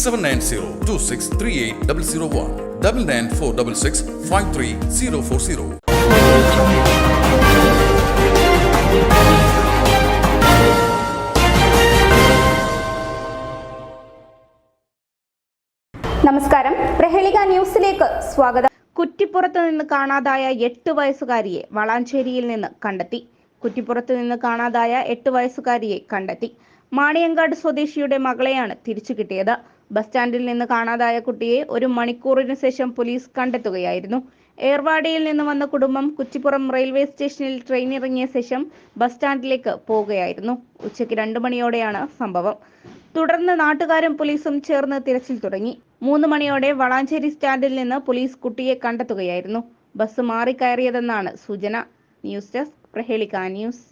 Seven nine zero two six three eight double zero one double nine four double six five three zero four zero നമസ്കാരം. പ്രഹേളിക ന്യൂസിലേക്ക് സ്വാഗതം. കുറ്റിപ്പുറത്ത് നിന്ന് കാണാതായ എട്ട് വയസ്സുകാരിയെ വളാഞ്ചേരിയിൽ നിന്ന് കണ്ടെത്തി. കുറ്റിപ്പുറത്ത് നിന്ന് കാണാതായ എട്ട് വയസ്സുകാരിയെ കണ്ടെത്തി. മാണിയങ്കാട് സ്വദേശിയുടെ മകളെയാണ് തിരിച്ചു കിട്ടിയത്. ബസ് സ്റ്റാൻഡിൽ നിന്ന് കാണാതായ കുട്ടിയെ ഒരു മണിക്കൂറിന് ശേഷം പോലീസ് കണ്ടെത്തുകയായിരുന്നു. ഏർവാടിയിൽ നിന്ന് വന്ന കുടുംബം കുറ്റിപ്പുറം റെയിൽവേ സ്റ്റേഷനിൽ ട്രെയിൻ ഇറങ്ങിയ ശേഷം ബസ് സ്റ്റാൻഡിലേക്ക് പോവുകയായിരുന്നു ഉച്ചയ്ക്ക് രണ്ടു മണിയോടെയാണ് സംഭവം. തുടർന്ന് നാട്ടുകാരും പോലീസും ചേർന്ന് തിരച്ചിൽ തുടങ്ങി. മൂന്ന് മണിയോടെ വളാഞ്ചേരി സ്റ്റാൻഡിൽ നിന്ന് പോലീസ് കുട്ടിയെ കണ്ടെത്തുകയായിരുന്നു. ബസ് മാറിക്കയറിയതെന്നാണ് സൂചന. News desk Prahelika news.